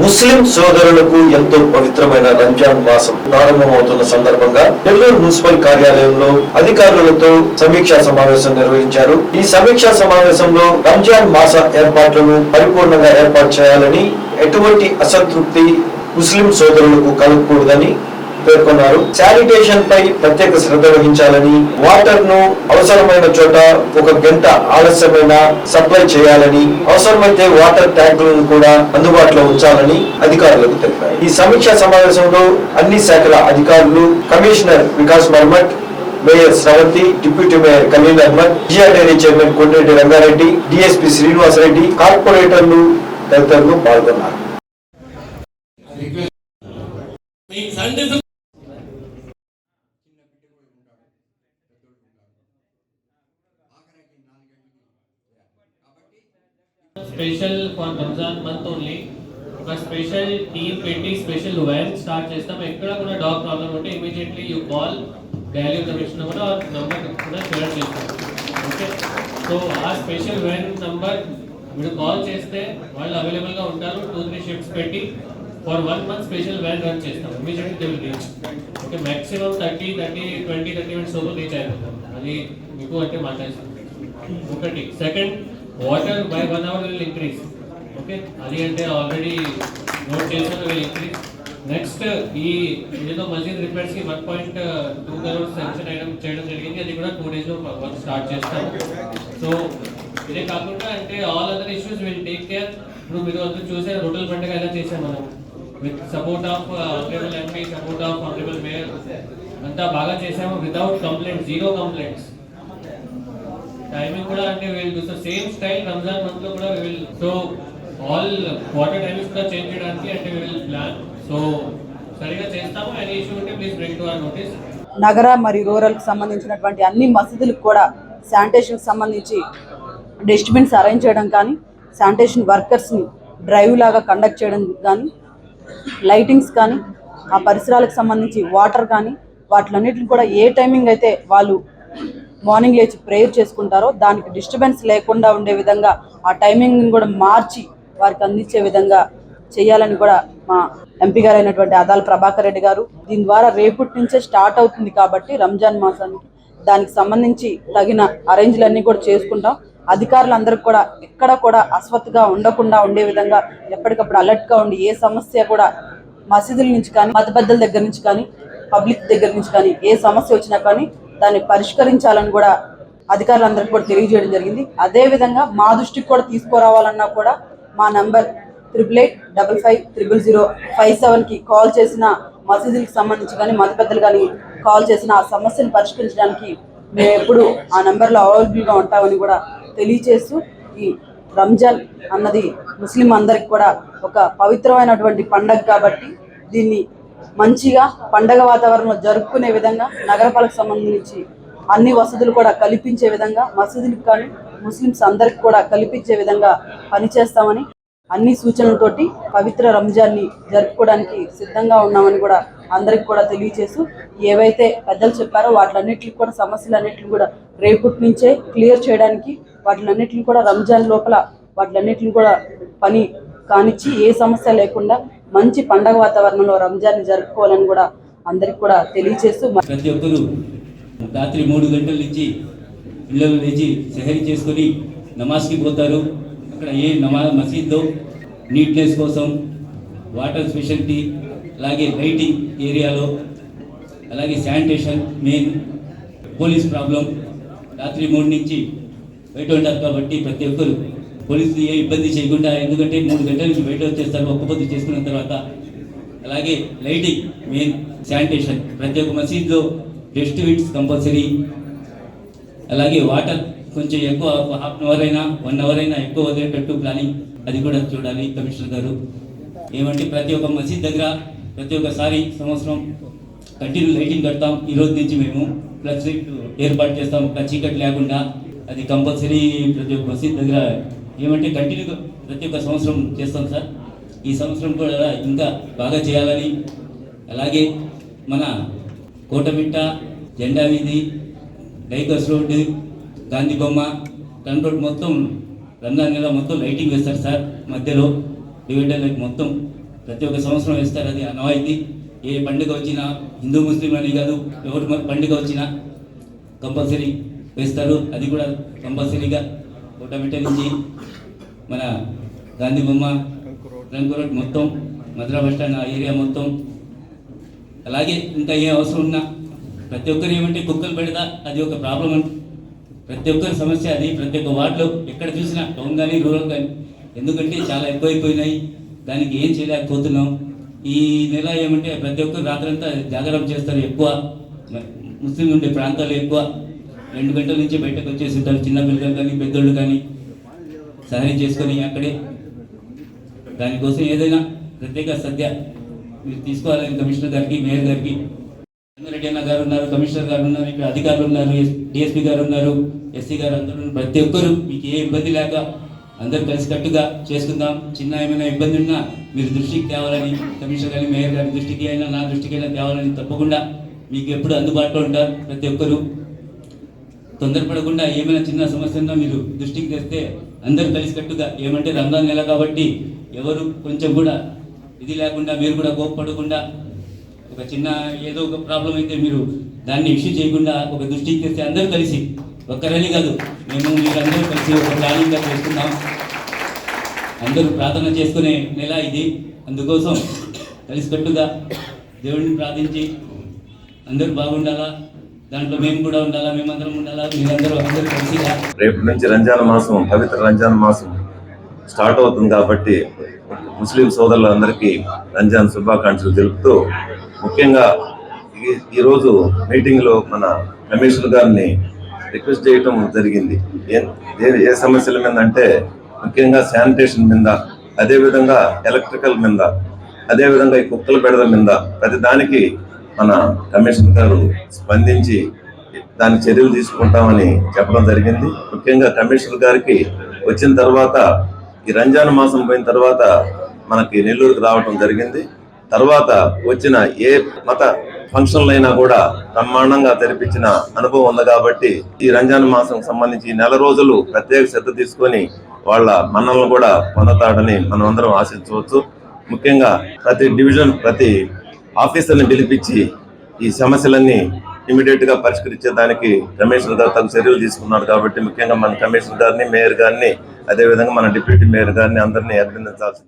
ముస్లిం సోదరులకు ఎంతో పవిత్రమైన రంజాన్ మాసం ప్రారంభమవుతున్న సందర్భంగా నెల్లూరు మున్సిపల్ కార్యాలయంలో అధికారులతో సమీక్షా సమావేశం నిర్వహించారు. ఈ సమీక్షా సమావేశంలో రంజాన్ మాస ఏర్పాట్లను పరిపూర్ణంగా ఏర్పాటు చేయాలని ఎటువంటి అసంతృప్తి ముస్లిం సోదరులకు కలగకూడదని పేర్కొన్నారు. శానిటేషన్ పై ప్రత్యేక శ్రద్ధ వహించాలని వాటర్ను అవసరమైన చోట ఒక గంట ఆలస్యమైన సప్లై చేయాలని అవసరమైతే వాటర్ ట్యాంకులను కూడా అందుబాటులో ఉంచాలని అధికారులకు తెలిపారు. ఈ సమీక్షా సమావేశంలో అన్ని శాఖల అధికారులు commissioner Vikas Marmat mayor Sravanthi deputy mayor Khalil Ahmed GRDA chairman Kondareddy Rangareddy DSP Srinivasareddy కార్పొరేటర్లు తదితరులు పాల్గొన్నారు. Special for Ramzan month only. ఒక స్పెషల్ టీమ్ పెట్టి స్పెషల్ వ్యాన్ స్టార్ట్ చేస్తాం. ఎక్కడ కూడా డాగ్ ప్రాబ్లమ్ ఉంటే immediately you call daily commission కూడా నంబర్ కూడా షేర్ చేస్తాం. ఓకే? సో ఆ స్పెషల్ వ్యాన్ నంబర్ మీరు కాల్ చేస్తే వాళ్ళు అవైలబుల్గా ఉంటారు. టూ త్రీ షిఫ్ట్స్ పెట్టి for one month special van run చేస్తాం. Immediately they will reach okay? Maximum thirty thirty twenty thirty minutes వరకు రీచ్ అయిపోతాం. అది మీకు అంటే మాట్లాడుతుంది ఒకటి. Second water by one hour will increase okay అది అంటే ఆల్రెడీ నోట్ చేశాను విల్ ఇంక్రీజ్ నెక్స్ట్ ఈ ఏదో మసీద్ రిపేర్స్కి one point two crore sanction item చేయడం జరిగింది. అది కూడా టూ డేస్లో వర్క్ స్టార్ట్ చేస్తాం సో ఇదే కాకుండా అంటే all other issues will take care ఇప్పుడు మీరు అందరూ చూసే రొటల్ పండుగ ఎలా చేసాం మనం? With support of honourable MP support of honourable mayor అంతా బాగా చేసాము without complaint zero complaints timing కూడా అంటే will do same style Ramzan మంత్లో కూడా will so all water timings కూడా చేంజ్ చేయడానికి అంటే విల్ ప్లాన్ సో సరిగా చేస్తాము. Any ఇష్యూ ఉంటే please bring to our notice నగర మరియు రూరల్ రూరల్కి సంబంధించినటువంటి అన్ని మసీదులకు కూడా శానిటేషన్కి సంబంధించి డస్ట్బిన్స్ అరేంజ్ చేయడం కానీ శానిటేషన్ వర్కర్స్ని డ్రైవ్ లాగా కండక్ట్ చేయడం కానీ లైటింగ్స్ కానీ ఆ పరిసరాలకు సంబంధించి వాటర్ కానీ వాటిలన్నిటిని కూడా ఏ టైమింగ్ అయితే వాళ్ళు మార్నింగ్ లేచి ప్రేయర్ చేసుకుంటారో దానికి డిస్టర్బెన్స్ లేకుండా ఉండే విధంగా ఆ టైమింగ్ని కూడా మార్చి వారికి అందించే విధంగా చేయాలని కూడా మా ఎంపీ గారైనటువంటి అదాల ప్రభాకర్ రెడ్డి గారు దీని ద్వారా రేపటి నుంచే స్టార్ట్ అవుతుంది కాబట్టి రంజాన్ మాసానికి దానికి సంబంధించి తగిన అరేంజ్లన్నీ కూడా చేసుకుంటాం. అధికారులందరికీ కూడా ఎక్కడ కూడా అస్వత్గా ఉండకుండా ఉండే విధంగా ఎప్పటికప్పుడు అలర్ట్గా ఉండి ఏ సమస్య కూడా మసీదుల నుంచి కానీ మత పెద్దల దగ్గర నుంచి కానీ పబ్లిక్ దగ్గర నుంచి కానీ ఏ సమస్య వచ్చినా కానీ దాన్ని పరిష్కరించాలని కూడా అధికారులందరికీ కూడా తెలియజేయడం జరిగింది. అదే విధంగా మా దృష్టికి కూడా తీసుకురావాలన్నా కూడా మా number triple eight double five triple zero five సెవెన్కి కాల్ చేసిన మసీదులకు సంబంధించి కానీ మత పెద్దలు కానీ కాల్ చేసిన ఆ సమస్యను పరిష్కరించడానికి మేము ఎప్పుడు ఆ నెంబర్లో అవైలబుల్గా ఉంటామని కూడా తెలియచేస్తూ ఈ రంజాన్ అన్నది ముస్లిం అందరికి కూడా ఒక పవిత్రమైనటువంటి పండగ కాబట్టి దీన్ని మంచిగా పండగ వాతావరణంలో జరుపుకునే విధంగా నగరపాలకు సంబంధించి అన్ని వసతులు కూడా కల్పించే విధంగా మసీదులకు కానీ ముస్లిమ్స్ అందరికి కూడా కల్పించే విధంగా పనిచేస్తామని అన్ని సూచనలతోటి పవిత్ర రంజాన్ని జరుపుకోవడానికి సిద్ధంగా ఉన్నామని కూడా అందరికి కూడా తెలియచేస్తూ ఏవైతే పెద్దలు చెప్పారో వాటిలన్నింటికి కూడా సమస్యలన్నింటిని కూడా రేపటి నుంచే క్లియర్ చేయడానికి వాటిలన్నింటిని కూడా రంజాన్ లోపల వాటిలన్నిటిని కూడా పని కానిచ్చి ఏ సమస్య లేకుండా మంచి పండగ వాతావరణంలో రంజాన్ జరుపుకోవాలని కూడా అందరికి కూడా తెలియచేస్తూ ప్రతి ఒక్కరూ రాత్రి మూడు గంటల నుంచి పిల్లలు లేచి సెహరీ చేసుకొని నమాజ్కి పోతారు. అక్కడ ఏ నమా మసీద్లో నీట్నెస్ కోసం వాటర్ స్పెషాలిటీ అలాగే లైటింగ్ ఏరియాలో అలాగే శానిటేషన్ మెయిన్ పోలీస్ ప్రాబ్లం. రాత్రి మూడు నుంచి బయట ఉంటారు కాబట్టి ప్రతి ఒక్కరు పోలీసులు ఏ ఇబ్బంది చేయకుండా ఎందుకంటే మూడు గంటల నుంచి బయట వచ్చేస్తారు ఒక్క పొద్దు చేసుకున్న తర్వాత. అలాగే లైటింగ్ మెయిన్ శానిటేషన్. ప్రతి ఒక్క మసీద్లో డస్ట్బిన్స్ కంపల్సరీ. అలాగే వాటర్ కొంచెం ఎక్కువ హాఫ్ అన్ అవర్ అయినా వన్ అవర్ అయినా ఎక్కువ వదిలేటట్టు ప్లానింగ్. అది కూడా చూడాలి కమిషనర్ గారు. ఏమంటే ప్రతి ఒక్క మసీద్ దగ్గర ప్రతి ఒక్కసారి సంవత్సరం కంటిన్యూ లైటింగ్ కడతాం. ఈ రోజు నుంచి మేము ప్లస్ ఏర్పాటు చేస్తాం. ఒక చీకటి లేకుండా. అది కంపల్సరీ ప్రతి ఒక్క మసీద్ దగ్గర ఏమంటే కంటిన్యూ ప్రతి ఒక్క సంవత్సరం చేస్తాం సార్. ఈ సంవత్సరం కూడా ఇంకా బాగా చేయాలని అలాగే మన కోటమిట్ట జెండా వీధి డైకర్స్ రోడ్డు గాంధీ బొమ్మ టన్ రోడ్ మొత్తం రంజాన్ నెల మొత్తం లైటింగ్ వేస్తారు సార్. మధ్యలో డివైడర్ లైట్ మొత్తం ప్రతి ఒక్క సంవత్సరం వేస్తారు. అది అనవాయితీ. ఏ పండుగ వచ్చినా హిందూ ముస్లిం అని కాదు ఎవరి పండుగ వచ్చినా కంపల్సరీ వేస్తారు. అది కూడా కంపల్సరీగా. కోటమిట నుంచి మన గాంధీ బొమ్మ రంగు రోడ్ మొత్తం మధురా బస్ స్టాండ్ ఆ ఏరియా మొత్తం. అలాగే ఇంకా ఏ అవసరం ఉన్నా ప్రతి ఒక్కరు ఏమంటే కుక్కలు పెడదా అది ఒక ప్రాబ్లం అంట ప్రతి ఒక్కరి సమస్య అది ప్రతి ఒక్క వార్డులో ఎక్కడ చూసినా టౌన్ కానీ రూరల్ కానీ ఎందుకంటే చాలా ఎక్కువైపోయినాయి. దానికి ఏం చేయలేకపోతున్నాం. ఈ నెల ఏమంటే ప్రతి ఒక్కరు రాత్రంతా జాగరణ చేస్తారు ఎక్కువ. మ- ఉండే ప్రాంతాలు ఎక్కువ. రెండు గంటల నుంచి బయటకు వచ్చేసి ఉంటారు చిన్న పిల్లలు కానీ పెద్దోళ్ళు కానీ. సహాయం చేసుకొని అక్కడే. దానికోసం ఏదైనా ప్రత్యేక సద్య మీరు తీసుకోవాలని కమిషనర్ గారికి మేయర్ గారికి. రెడ్డి అన్న గారు ఉన్నారు కమిషనర్ గారు ఉన్నారు ఇక్కడ అధికారులు ఉన్నారు డిఎస్పీ గారు ఉన్నారు ఎస్సీ గారు అందరూ ప్రతి ఒక్కరు మీకు ఏ ఇబ్బంది లేక అందరూ కలిసికట్టుగా చేసుకుందాం. చిన్న ఏమైనా ఇబ్బంది ఉన్నా మీరు దృష్టికి తేవాలని కమిషనర్ గారి మేయర్ గారి దృష్టికి అయినా నా దృష్టికి అయినా తేవాలని తప్పకుండా మీకు ఎప్పుడు అందుబాటులో ఉంటారు ప్రతి ఒక్కరు. తొందరపడకుండా ఏమైనా చిన్న సమస్య మీరు దృష్టికి తెస్తే అందరు కలిసికట్టుగా ఏమంటే రంజాన్ నెల కాబట్టి ఎవరు కొంచెం కూడా ఇది లేకుండా మీరు కూడా కోప్పడకుండా ఒక చిన్న ఏదో ఒక ప్రాబ్లం అయితే మీరు దాన్ని ఇష్యూ చేయకుండా ఒక దృష్టికి తెస్తే అందరూ కలిసి ఒక్కరని కాదు మేము మీరందరూ కలిసి ఒక ప్లానింగ్గా చేస్తున్నాం అందరూ ప్రార్థన చేసుకునే నెల ఇది. అందుకోసం కలిసికట్టుగా దేవుడిని ప్రార్థించి అందరూ బాగుండాలా? దాంట్లో మేము కూడా ఉండాలా మేమందరం ఉండాలా మీరందరూ అందరూ కలిసిగా రేపు నుంచి రంజాన్ మాసం పవిత్ర రంజాన్ మాసం స్టార్ట్ అవుతుంది కాబట్టి ముస్లిం సోదరులందరికీ రంజాన్ శుభాకాంక్షలు తెలుపుతూ ముఖ్యంగా ఈరోజు మీటింగ్లో మన కమిషనర్ గారిని రిక్వెస్ట్ చేయటం జరిగింది. ఏ ఏ- సమస్యల మీద అంటే ముఖ్యంగా శానిటేషన్ మీద అదేవిధంగా ఎలక్ట్రికల్ మీద అదేవిధంగా ఈ కుక్కల పెడద మీద ప్రతి దానికి మన కమిషనర్ గారు స్పందించి దాని చర్యలు తీసుకుంటామని చెప్పడం జరిగింది. ముఖ్యంగా కమిషనర్ గారికి వచ్చిన తర్వాత ఈ రంజాన్ మాసం పోయిన తర్వాత మనకి నెల్లూరుకి రావడం జరిగింది. తర్వాత వచ్చిన ఏ మత ఫంక్షన్లైనా కూడా బ్రహ్మాండంగా తెరిపించిన అనుభవం ఉంది కాబట్టి ఈ రంజాన్ మాసం సంబంధించి నెల రోజులు ప్రత్యేక శ్రద్ధ తీసుకొని వాళ్ళ మన్నలను కూడా పొందతాడని మనం అందరం ఆశించవచ్చు. ముఖ్యంగా ప్రతి డివిజన్ ప్రతి ఆఫీసర్ని పిలిపించి ఈ సమస్యలన్నీ ఇమీడియట్గా పరిష్కరించే దానికి కమిషనర్ గారు తగు చర్యలు తీసుకున్నారు కాబట్టి ముఖ్యంగా మన కమిషనర్ గారిని మేయర్ గారిని అదేవిధంగా మన డిప్యూటీ మేయర్ గారిని అందరినీ అభినందించాల్సింది.